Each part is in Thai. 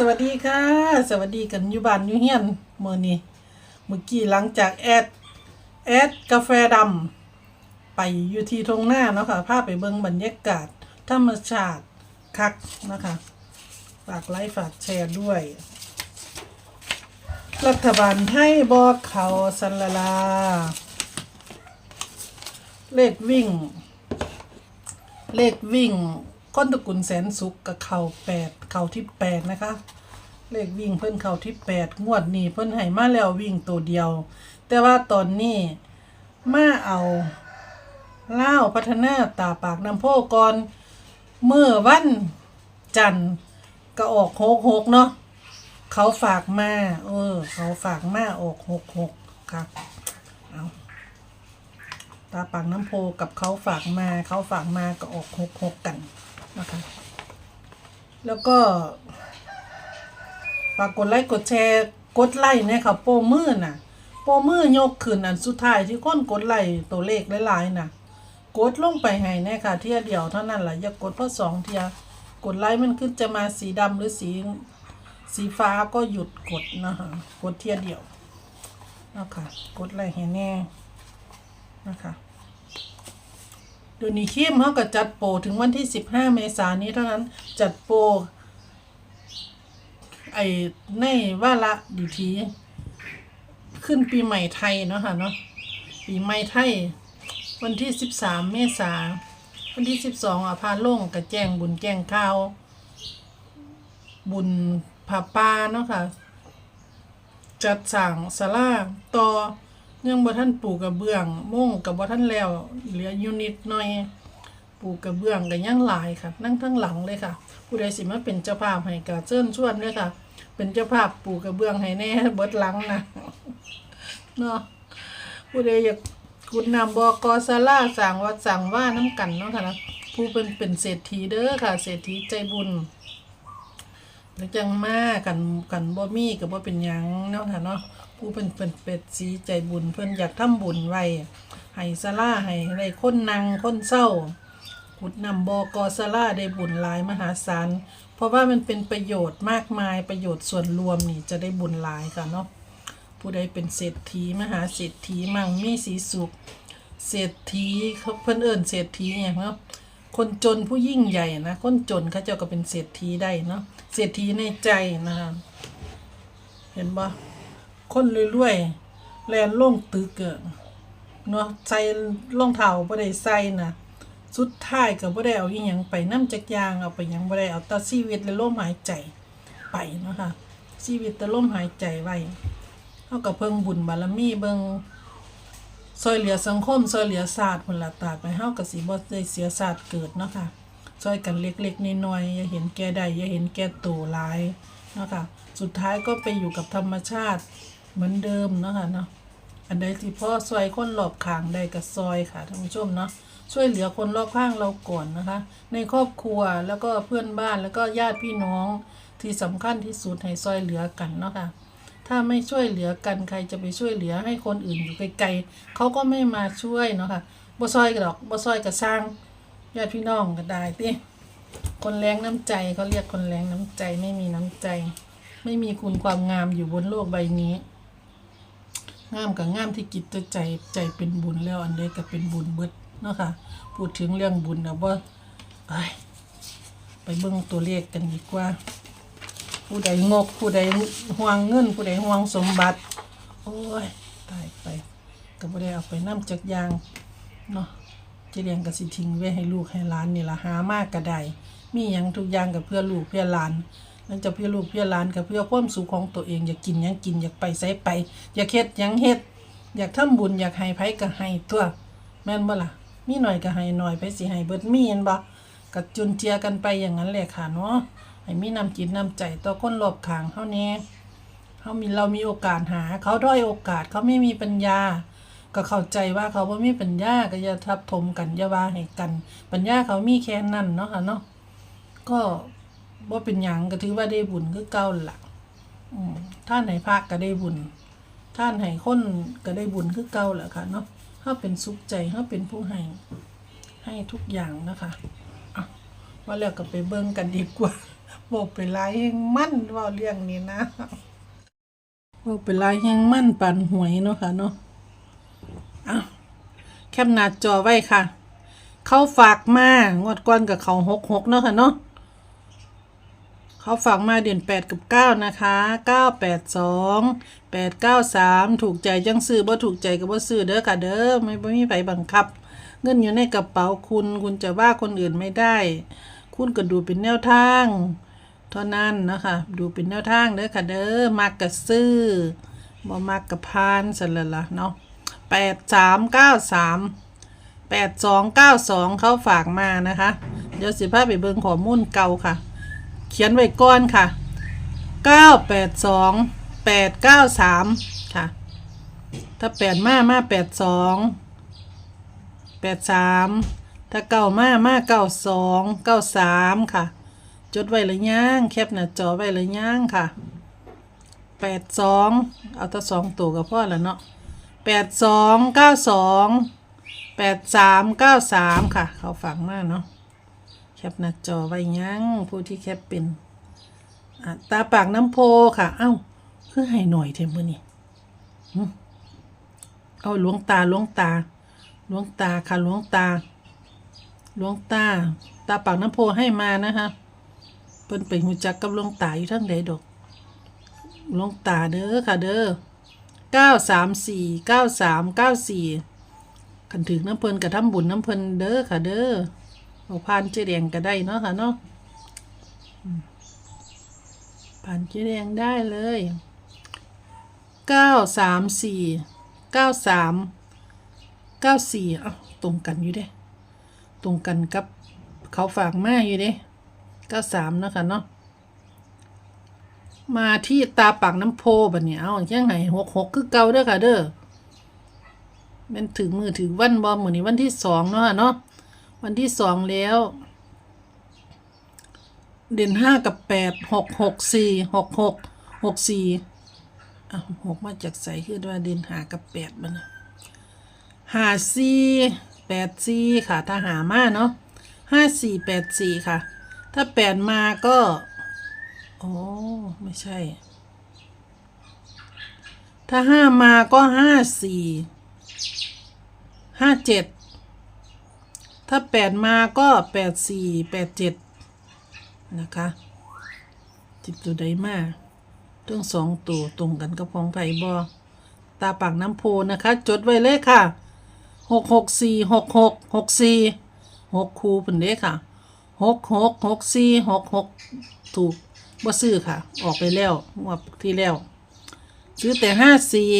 สวัสดีค่ะ สวัสดีกันอยู่บ้านอยู่เฮียนเมื้อนี้เมื่อกี้หลังจากแอดแอดกาแฟดำไปอยู่ที่ทงหน้าเนาะค่ะพาไปเบิ่งบรรยากาศธรรมชาติคักนะคะฝากไลค์ฝากแชร์ด้วย รัฐบาลให้บอกเขาสันละลา เลขวิ่ง เลขวิ่ง ก้นตระกุลแสนสุขกับเข่าแปดเข่าที่แปดนะคะ เลขวิ่งเพิ่นเข่าที่แปดงวดนี้เพิ่นให้มาแล้ววิ่งตัวเดียว แต่ว่าตอนนี้มาเอาเล่าพัฒนาตาปากน้ำโพก่อนเมื่อวันจันทร์ก็ออกหกหกเนาะเขาฝากมาเออ เขาฝากมาออกหกหกค่ะเอาตาปากน้ำโพกับเขาฝากมา เขาฝากมาก็ออกหกหกกัน นะคะ แล้วก็ฝากกดไลค์กดแชร์กดไลค์เนี่ยค่ะโปมือน่ะ โปมือยกขึ้นอันสุดท้ายที่คนกดไลค์ตัวเลขหลายๆน่ะ กดลงไปให้น่ค่ะเทียเดียวเท่านั้นแหละอย่ากดเพราะสองเทียกดไลค์มันขึ้นจะมาสีดำหรือสีสีฟ้าก็หยุดกดนะคะกดเทียเดียวนะคะกดไลค์ให้แน่นะคะ ดี๋ยวนี้เข้มเขาก็จัดโปรถึงวันที่15เมษายนนี้เท่านั้นจัดโปรไอ้ในว่าละดีทีขึ้นปีใหม่ไทยเนาะค่ะเนาะปีใหม่ไทย วันที่13เมษาวันที่12อะพาล่งกับแจงบุญแจงข้าวบุญผาปาเนาะค่ะ จัดสั่งสลาต่อ ยังบ่ท่านปลูกกระเบื้องมุ่งกับบ่ท่านแล้วเหลือยูนิดหน่อยปลูกกระเบื้องก็ยังหลายค่ะ นั่งทั้งหลังเลยค่ะ ผู้ใดสิมาเป็นเจ้าภาพให้ก็เชิญชวนเลยค่ะ เป็นเจ้าภาพปลูกกระเบื้องให้แน่เบิดหลังนะเนาะผู้ใดอยากคุณนำบอกอศาลาสั่งวัดสั่งว่าน้ำกันเนาะค่ะนะผู้เป็นเป็นเศรษฐีเด้อค่ะ เศรษฐีใจบุญ แล้วจังมากกันกันบ่มีก็บ่เป็นหยังเนาะค่ะเนาะผู้เป็นเป็นเป็ดสีใจบุญเพิ่นอยากทำบุญไว้ให้ศาลาให้ได้คนนั่งคนเศร้าขุดนำบกศาลาได้บุญหลายมหาศาลเพราะว่ามันเป็นประโยชน์มากมายประโยชน์ส่วนรวมนี่จะได้บุญหลายค่ะเนาะผู้ใดเป็นเศรษฐีมหาเศรษฐีมั่งมีสีสุขเศรษฐีเขาเพิ่นเอิ้นเศรษฐีอย่างเนาะคนจนผู้ยิ่งใหญ่นะคนจนเขาเจ้าก็เป็นเศรษฐีได้เนาะ เศรษฐีในใจนะคะเห็นปะคนรวยๆแลนล่งตึกเนาะใส่รองเท้าบ่ได้ใส่นะสุดท้ายก็บ่ได้เอาอีหยังไปน้ำจักยางเอาไปหยังบ่ได้เอาแต่ชีวิตและลมหายใจไปเนาะค่ะชีวิตแต่ลมหายใจไว้เฮาก็เพิ่งบุญบารมีเบิ่งซอยเหลือสังคมซอยเหลือศาสตร์พุ่นละตากไปเฮาก็สิบ่ได้เสียศาสตร์เกิดเนาะค่ะ ซอยกันเล็กๆน้อยๆอย่าเห็นแก่ใดอย่าเห็นแก่ตัวหลายเนาะค่ะสุดท้ายก็ไปอยู่กับธรรมชาติเหมือนเดิมเนาะค่ะเนาะอันใดที่พ่อซอยคนรอบข้างได้ก็ซอยค่ะท่านผู้ชมเนาะช่วยเหลือคนรอบข้างเราก่อนนะคะ ในครอบครัวแล้วก็เพื่อนบ้านแล้วก็ญาติพี่น้องที่สำคัญที่สุดให้ซอยเหลือกันเนาะค่ะถ้าไม่ช่วยเหลือกันใครจะไปช่วยเหลือให้คนอื่นอยู่ไกลๆเขาก็ไม่มาช่วยเนาะค่ะบ่ซอยก็ดอกบ่ซอยก็สร้าง ญาติพี่น้องก็ได้ติคนแรงน้ำใจเขาเรียกคนแรงน้ำใจไม่มีน้ำใจ ไม่มีคุณความงามอยู่บนโลกใบนี้ งามกับงามที่กิจใจใจเป็นบุญแล้วอันใดก็เป็นบุญเบิดเนาะค่ะพูดถึงเรื่องบุญนะว่าไปเบิ่งตัวเลขกันดีกว่า ผู้ใดงกผู้ใดห่วงเงิน ผู้ใดห่วงสมบัติ โอ้ยตายไปก็บ่ได้เอาไปน้ำจักยางเนาะ จะเลี้ยงก็สิทิ้งไว้ให้ลูกให้หลานนี่ละหามากก็ไดมีหยังทุกอย่างก็เพื่อลูกเพื่อหลานนั่นจะเพื่อลูกเพื่อหลานก็เพื่อความสุขของตัวเองอยากกินยังกินอยากไปไสไป อยากเฮ็ดยังเฮ็ด อยากทำบุญอยากให้ไผก็ให้ตัวแม่นบ่ล่ะมีหน่อยก็ให้หน่อยไปสิให้เบิดมีเห็นบ่ก็จุนเจือกันไปอย่างนั้นแหละค่ะเนาะให้มีน้ำจิตน้ำใจต่อคนรอบข้างเฮาแน่เขามีเรามีโอกาสหา เขาด้อยโอกาสเขาไม่มีปัญญา ก็เข้าใจว่าเขาบ่มีปัญญาก็อย่าทับถมกันอย่าว่าให้กัน ปัญญาเขามีแค่นั้นเนาะค่ะเนาะก็บ่เป็นหยังก็ถือว่าได้บุญคือเก่าล่ะท่านให้พระก็ได้บุญ ท่านให้คนก็ได้บุญคือเก่าแหละค่ะเนาะเฮาเป็นสุขใจเฮาเป็นผู้ให้ให้ทุกอย่างนะคะอะว่าแล้วก็ไปเบิ่งกันดีกว่าบอกเป็นลายแห่งมั่นว่าเรื่องนี้นะบอกเป็นลายแห่งมั่นปันหวยเนาะค่ะเนาะ ปหน้าจอไว้ค่ะ เขาฝากมางวดก่อนกับเขาหกหกเนาะค่ะเนาะเขาฝากมาเดือนแปดกับเก้านะคะเก้าแปดสองแปดเก้าสามถูกใจจังซื้อบ่ถูกใจก็บ่ซื้อเด้อค่ะเด้อไม่บ่มีไผบังคับ เงินอยู่ในกระเป๋าคุณ คุณจะว่าคนอื่นไม่ได้ คุณก็ดูเป็นแนวทาง เท่านั้นนะคะดูเป็นแนวทางเด้อค่ะเด้อมักกะซื้อบ่มักกะพานสันละละเนาะ แปดสามเก้าสามแปดสองเก้าสองเขาฝากมานะคะ เดี๋ยวสิพาไปเบิ่งข้อมูลเก่าค่ะ เขียนไว้ก่อนค่ะเก้าแปดสองแปดเก้าสามค่ะ ถ้าแปดมามาแปดสองแปดสามถ้าเก้ามามาเก้าสองเก้าสามค่ะ จดไว้เลยย่างแคปหน้าจอไว้เลยย่างค่ะแปดสองเอาตั้สองตัวกับพ่อแล้วเนาะ แปดสองเก้าสองแปดสามเก้าสามค่ะ เขาฝังมากเนาะแคปหน้าจอไว้ย่างผู้ที่แคปเป็นตาปากน้ำโพค่ะ เอ้า คือให้หน่อยเทมมือนี่เอาหลวงตาหลวงตาหลวงตาค่ะหลวงตาหลวงตา ตาปากน้ำโพให้มานะคะเพิ่นไปหูจักกับหลวงตาอยู่ทั้งใดดอกหลวงตาเด้อค่ะเด้อ เก้าสามสี่เก้าสามเก้าสี่ขันถึงน้ำเพลินกระทำบุญน้ำเพลินเด้อค่ะเด้อเอาพานเจแดงก็ได้เนาะค่ะเนาะอืมพานเจแดงได้เลยเก้าสามสี่เก้าสามเก้าสี่เอ้าตรงกันอยู่เด้ ตรงกันกับเขาฝากมาอยู่เด้เก้าสามเนาะค่ะเนาะ มาที่ตาปากน้ำโพบัดเนี่ยเอายังไงหกหกคือเก่าเด้อค่ะเด้อแมันถึงมือถึงวันบอมือนี้วันที่สองเนาะเนาะวันที่สองแล้ว เด่นห้ากับแปดหกหกสี่หกหกหกสี่อะหกมาจากใส่คือว่าเด่นห้ากับแปดมันห้าสี่แปดสี่ค่ะถ้าหามาเนาะห้าสี่แปดสี่ค่ะ ถ้าแปดมาก็ โอ้ไม่ใช่ ถ้าห้ามาก็ห้าสี่ห้าเจ็ดถ้าแปดมาก็แปดสี่แปดเจ็ดนะคะจิบตัวใดมาทั้งสองตัวตรงกันกับของไผ่บอตาปากน้ำโพนะคะ จดไว้เลยค่ะหกหกสี่หกหกหกสี่หกคูเป็นเด้ค่ะหกหกหกสี่หกหกถูก บ่ซื้อค่ะ ออกไปแล้วงวดที่แล้ว ซื้อแต่ห้าสี่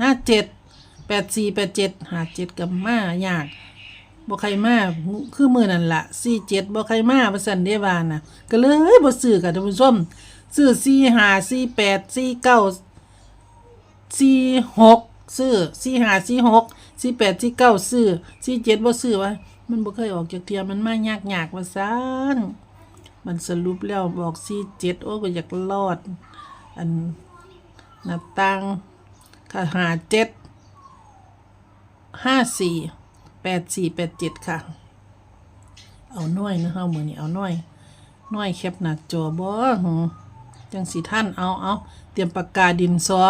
ห้าเจ็ดแปดสี่แปดเจ็ดห้าเจ็ดกับมายากบ่ใครมาคือมือนั่นละสี่เจ็ดบ่ใครมาประสันเดวานะก็เลยบ่ซื้อค่ะท่านผู้ชมซื้อสี่ห้าสี่แปดสี่เก้าสี่หกซื้อสี่ห้าสี่หกสี่แปดสี่เก้าซื้อสี่เจ็ดบ่ซื้อวะมันบ่เคยออกจากเทียมมันมายากยากว่าซ่น มันสรุปแล้วบอกสี่เจ็ดโอ้ก็อยากรอด อันหน้าตังค่ะหาเจ็ดห้าสี่แปดสี่แปดเจ็ดค่ะ เอาหน่อยนะคะมือนี้เอาหน่อยหน่อยแคปหน้าจอบ่หือจังสีท่านเอาเอาเตรียมปากกาดินซอ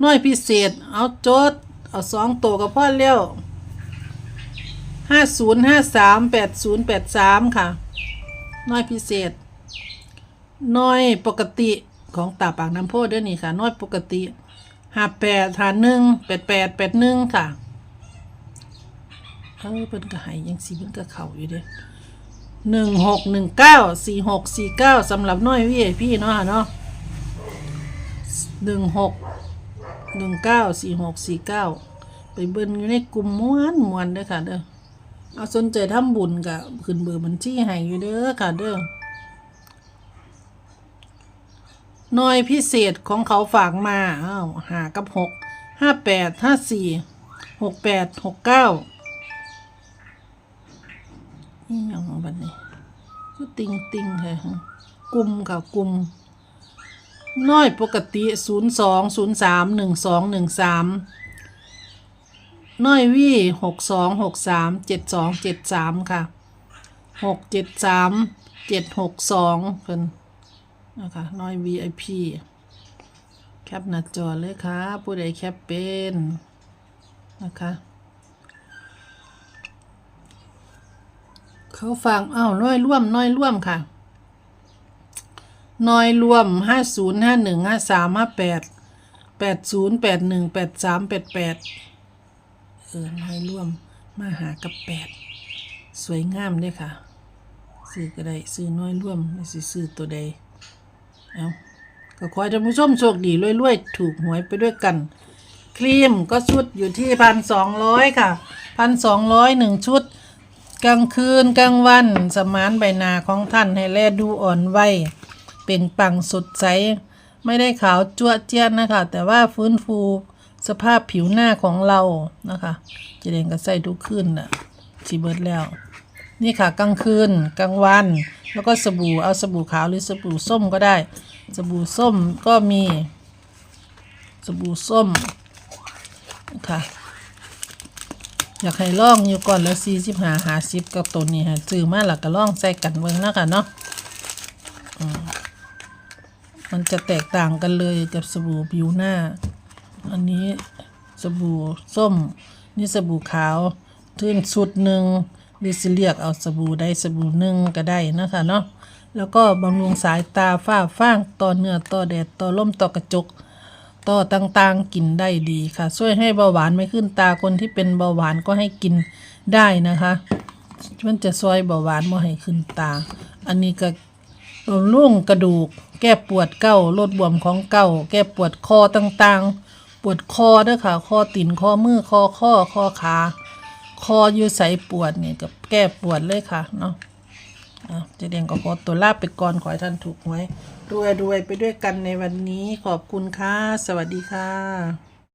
หน่อยพิเศษ เอาโจทย์เอาสองตัวกับพ่อเลี้ยวห้าศูนย์ห้าสามแปดศูนย์แปดสามค่ะ น่อยพิเศษ น้อยปกติของตาปากน้ำโพดเด้วยนี่ค่ะ น้อยปกติห้าแปดหาหนึ่งแปดแปดแปดหนึ่งค่ะเออเพิ่นก็ใหายยังสีเพิ่นก็เข่าอยู่เด้หนึ่งหกหนึ่งเก้าสี่หกสี่เก้าสำหรับน้อยวีไอพี่เนาะเนาะหนึ่งหกหนึ่งเก้าสี่หกสี่เก้าไปเบิ่นอยู่ในกลุ่มม้วนมวนเด้อค่ะเด้อ เอาสนใจทำบุญกับขึ้นเบอร์บัญชีให้อยู่เด้อค่ะเด้อหน่วยพิเศษของเขาฝากมาอ้าวหากับหกห้าแปดห้าสี่หกแปดหกเก้านี่ยังบันนี้ก็ติงติงค่ะกลุ่มค่ะกลุ่มน้อยปกติศูนย์สองศูนย์สามห น้อยวี่หกสองหกสามเจ็ดสองเจ็ดสามค่ะหกเจ็ดสามเจ็ดหกสองเพิ่นนะคะน้อย VIP แคปหน้าจอเลยค่ะ ผู้ใดแคปเป็นนะคะเขาฟังอ้าวน้อยร่วมน้อยร่วมค่ะ น้อยรวมห้าศูนย์ห้าหนึ่งห้าสามห้าแปดแปดศูนย์แปดหนึ่งแปดสามแปดแปด ออน้อยรวมมาหากับแปดสวยงามเด้ค่ะ ซื้อก็ได้ซื้อน้อยร่วมไม่สิซื้อตัวใดเอาก็ขอให้ท่านผู้ชมโชคดีรวยๆ ถูกหวยไปด้วยกัน ครีมก็ชุดอยู่ที่พันสองร้อยค่ะพันสองร้อยหนึ่งชุด กลางคืนกลางวัน สมานใบหน้าของท่านให้แลดูอ่อนวัยเปล่งปลั่งสดใส ไม่ได้ขาวจั่วเจี้ยนนะคะ แต่ว่าฟื้นฟู สภาพผิวหน้าของเรานะคะเจะเด่นก็ใส่ทุกคืนน่ะชีเบิร์ดแล้ว นี่ค่ะกลางคืนกลางวัน แล้วก็สบู่เอาสบู่ขาวหรือสบู่ส้มก็ได้ สบู่ส้มก็มี สบู่ส้มค่ะอยากให้ลองอยู่ก่อนแล้วสี่สิบหาหาสิบกับตัวนี้ฮะซื้อมาแล้วก็ลองใส่กันเบิ่งนาะคะเนาะมันจะแตกต่างกันเลยกับสบู่ผิวหน้า อันนี้สบู่ส้ม นี่สบู่ขาวทื่นสุดหนึ่งหรือสิเรียกเอาสบู่ใดสบู่หนึ่งก็ได้นะคะเนาะแล้วก็บำรุงสายตาฝ้าฟ้างต่อเนื้อต่อแดดต่อลมต่อกระจกต่อต่างๆกินได้ดีค่ะ ช่วยให้เบาหวานไม่ขึ้นตาคนที่เป็นเบาหวานก็ให้กินได้นะคะมันจะช่วยเบาหวานไม่ให้ขึ้นตา อันนี้ก็บำรุงกระดูก แก้ปวดเก้าลดบวมของเก้า แก้ปวดคอต่างๆ ปวดคอเด้วยค่ะคอติ่นคอมือคอข้อคอขาคออยู่ใสปวดเนี่ยกับแก้ปวดเลยค่ะเนาะอะเจเดงก็ขอตัวลาไปก่อนขอให้ท่านถูกหวยรวยรวยๆไปด้วยกันในวันนี้ขอบคุณค่ะ สวัสดีค่ะ